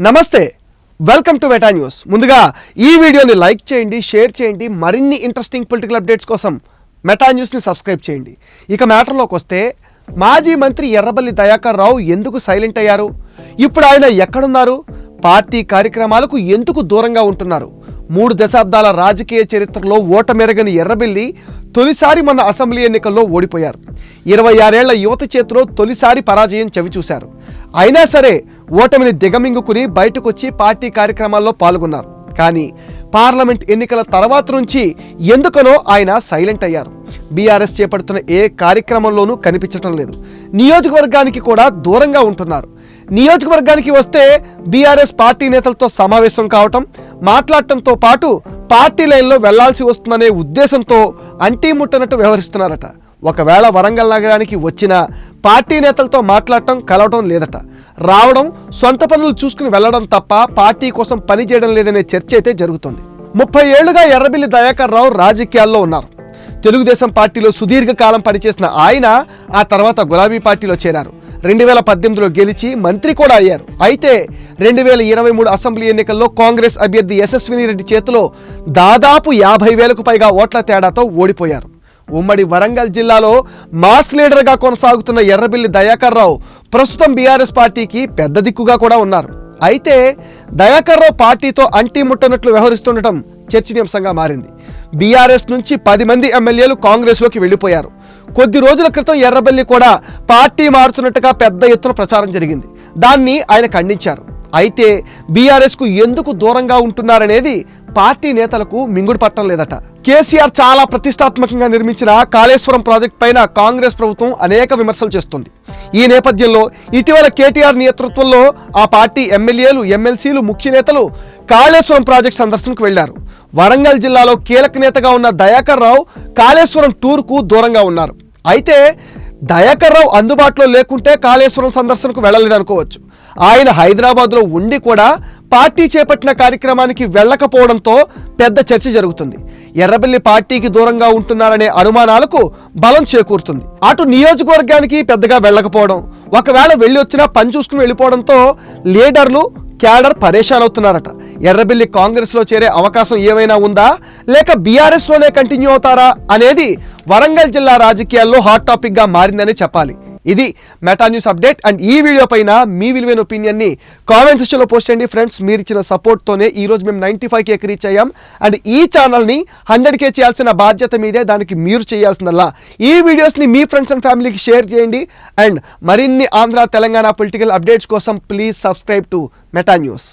నమస్తే welcome to Meta news. ముందుగా ఈ వీడియోని లైక్ చేయండి షేర్ చేయండి మరిన్ని ఇంట్రెస్టింగ్ పొలిటికల్ అప్డేట్స్ కోసం మెటా న్యూస్ని సబ్స్క్రైబ్ చేయండి. ఇక మ్యాటర్లోకి వస్తే మాజీ మంత్రి ఎర్రబల్లి దయాకర్ రావు ఎందుకు సైలెంట్ అయ్యారు? ఇప్పుడు ఆయన ఎక్కడున్నారు? పార్టీ కార్యక్రమాలకు ఎందుకు దూరంగా ఉంటున్నారు? మూడు దశాబ్దాల రాజకీయ చరిత్రలో ఓటమెరగని ఎర్రబెల్లి తొలిసారి మన అసెంబ్లీ ఎన్నికల్లో ఓడిపోయారు. ఇరవై ఆరేళ్ళ యువత చేతిలో తొలిసారి పరాజయం చవిచూశారు అయినా సరే ఓటమిని దిగమింగుకుని బయటకొచ్చి పార్టీ కార్యక్రమాల్లో పాల్గొన్నారు. కానీ పార్లమెంట్ ఎన్నికల తర్వాత నుంచి ఎందుకనో ఆయన సైలెంట్ అయ్యారు. బీఆర్ఎస్ చేపడుతున్న ఏ కార్యక్రమంలోనూ కనిపించడం లేదు. నియోజకవర్గానికి కూడా దూరంగా ఉంటున్నారు. నియోజకవర్గానికి వస్తే బీఆర్ఎస్ పార్టీ నేతలతో సమావేశం కావటం మాట్లాడటంతో పాటు పార్టీ లైన్లో వెళ్ళాల్సి వస్తుందనే ఉద్దేశంతో అంటీ ముట్టనట్టు వ్యవహరిస్తున్నారట. ఒకవేళ వరంగల్ నగరానికి వచ్చిన పార్టీ నేతలతో మాట్లాడటం కలవటం లేదట. రావడం సొంత పనులు చూసుకుని వెళ్ళడం తప్ప పార్టీ కోసం పని చేయడం లేదనే చర్చ అయితే జరుగుతోంది. ముప్పై ఏళ్ళుగా ఎర్రబిల్లి దయాకర్ రావు రాజకీయాల్లో ఉన్నారు. తెలుగుదేశం పార్టీలో సుదీర్ఘకాలం పనిచేసిన ఆయన ఆ తర్వాత గులాబీ పార్టీలో చేరారు. రెండు వేల పద్దెనిమిదిలో గెలిచి మంత్రి కూడా అయ్యారు. అయితే రెండు వేల ఇరవై మూడు అసెంబ్లీ ఎన్నికల్లో కాంగ్రెస్ అభ్యర్థి యశస్విని రెడ్డి చేతిలో దాదాపు యాభై వేలకు పైగా ఓట్ల తేడాతో ఓడిపోయారు. ఉమ్మడి వరంగల్ జిల్లాలో మాస్ లీడర్గా కొనసాగుతున్న ఎర్రబిల్లి దయాకర్ రావు ప్రస్తుతం బీఆర్ఎస్ పార్టీకి పెద్ద దిక్కుగా కూడా ఉన్నారు. అయితే దయాకర్ రావు పార్టీతో అంటీ ముట్టనట్లు వ్యవహరిస్తుండటం చర్చనీయాంశంగా మారింది. బీఆర్ఎస్ నుంచి పది మంది ఎమ్మెల్యేలు కాంగ్రెస్లోకి వెళ్ళిపోయారు. కొద్ది రోజుల క్రితం ఎర్రబెల్లి కూడా పార్టీ మారుతున్నట్టుగా పెద్ద ఎత్తున ప్రచారం జరిగింది. దాన్ని ఆయన ఖండించారు. అయితే బీఆర్ఎస్కు ఎందుకు దూరంగా ఉంటున్నారనేది పార్టీ నేతలకు మింగుడు పట్టడం లేదట. కేసీఆర్ చాలా ప్రతిష్టాత్మకంగా నిర్మించిన కాళేశ్వరం ప్రాజెక్ట్ పైన కాంగ్రెస్ ప్రభుత్వం అనేక విమర్శలు చేస్తుంది. ఈ నేపథ్యంలో ఇటీవల కేటీఆర్ నేతృత్వంలో ఆ పార్టీ ఎమ్మెల్యేలు ఎమ్మెల్సీలు ముఖ్య నేతలు కాళేశ్వరం ప్రాజెక్ట్ సందర్శనకు వెళ్ళారు. వరంగల్ జిల్లాలో కీలక నేతగా ఉన్న దయాకర్ రావు కాళేశ్వరం టూర్కు దూరంగా ఉన్నారు. అయితే దయాకర్ రావు అందుబాటులో లేకుంటే కాళేశ్వరం సందర్శనకు వెళ్ళలేదనుకోవచ్చు. ఆయన హైదరాబాద్లో ఉండి కూడా పార్టీ చేపట్టిన కార్యక్రమానికి వెళ్ళకపోవడంతో పెద్ద చర్చ జరుగుతుంది. ఎర్రబెల్లి పార్టీకి దూరంగా ఉంటున్నారనే అనుమానాలకు బలం చేకూరుతుంది. అటు నియోజకవర్గానికి పెద్దగా వెళ్ళకపోవడం ఒకవేళ వెళ్ళి వచ్చినా పని చూసుకుని వెళ్ళిపోవడంతో లీడర్లు క్యాడర్ పరేషాన్ అవుతున్నారట ఎర్రబెల్లి కాంగ్రెస్లో చేరే అవకాశం ఏమైనా ఉందా? లేక బీఆర్ఎస్లోనే కంటిన్యూ అవుతారా? అనేది వరంగల్ జిల్లా రాజకీయాల్లో హాట్ టాపిక్గా మారిందని చెప్పాలి. ఇది మెటా న్యూస్ అప్డేట్ అండ్ ఈ వీడియో పైన మీ విలువైన ఒపీనియన్ని కామెంట్ సెక్షన్లో పోస్ట్ చేయండి ఫ్రెండ్స్ మీరు ఇచ్చిన సపోర్ట్తోనే ఈ రోజు మేము నైంటీ ఫైవ్ కేకి రీచ్ అయ్యాం. అండ్ ఈ ఛానల్ని హండ్రెడ్ కే చేయాల్సిన బాధ్యత మీదే దానికి మీరు చేయాల్సిందల్లా. ఈ వీడియోస్ని మీ ఫ్రెండ్స్ అండ్ ఫ్యామిలీకి షేర్ చేయండి. అండ్ మరిన్ని ఆంధ్ర తెలంగాణ పొలిటికల్ అప్డేట్స్ కోసం please subscribe to Meta news